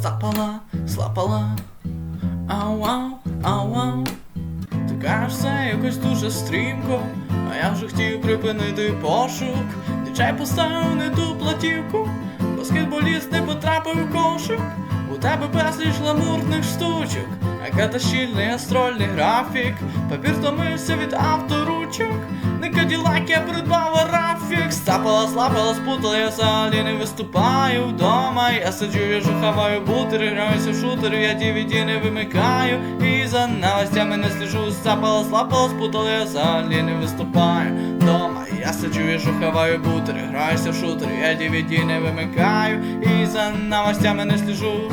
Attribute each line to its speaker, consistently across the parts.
Speaker 1: Стапала, слапала, ау-ау, ау-ау. Ти кажешся якось дуже стрімко, а я вже хотів припинити пошук. Дичай поставив не ту платівку, баскетболіст не потрапив у кошик. У тебе безліч гламурних штучок, яка щільний астрольний графік. Папір втомився від авторучок. Не каділак, я придбав графік. Стапала, слапала, спутала, я взагалі не виступаю вдома. Я сиджу, я жухаваю бутери, граюся в шутери, я DVD не вимикаю. І за новостями не сліжу. Стапала, слапала, спутала, я взагалі не виступаю вдома. Я сиджу, я жухаваю бутери, граюся в шутери, я DVD не вимикаю. І за новостями не сліжу.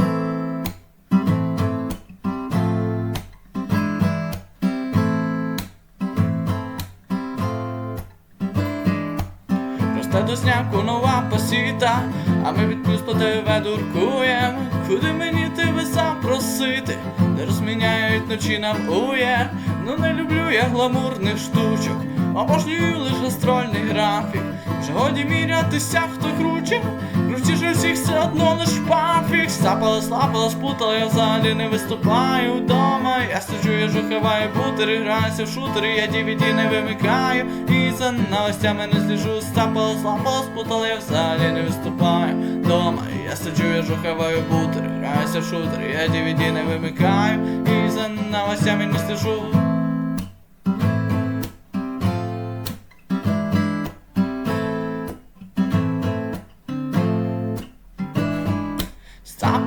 Speaker 1: Росте до сняку нова посіта, а ми від плюс по ТВ дуркуєм. Куди мені тебе запросити? Не розміняють ночі нам ує. Ну не люблю я гламурних штучок, обожнюю лиш гастрольний графік. Вже годі мірятися, хто круче, крутіше всіх все одно лиш пафік. Стапала, слапала, спутала, я взагалі не виступаю вдома. Я сиджу, я жухаваю бутери, граюся в шутери, я DVD не вимикаю. І за новостями не сліжу, стапала, слапала, спутала, я взагалі не виступаю вдома. Я сиджу, я жухаваю бутери, граюся в шутери, я DVD не вимикаю. І за новостями не сліжу.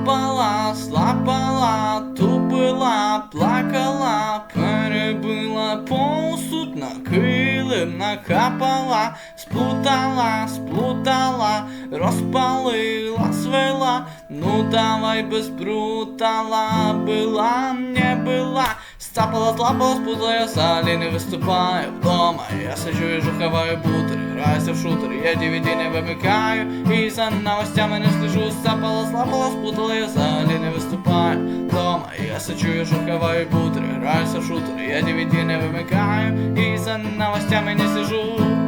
Speaker 1: Стапала, слапала, тупила, плакала, перебила посуд на килим накапала, сплутала, сплутала, розпалила, свела, ну давай без брутала, была, не была, стапала, спутала, я взагалі не виступаю вдома, я сиджу і жухаваю бутери, граюся в шутери, я DVD не вимикаю, і за новостями не слежу, стапала, слапала, спутала, я взагалі не виступаю вдома, я сиджу і жухаваю бутери, граюся в шутери, я DVD не вимикаю, і за новостями не слежу.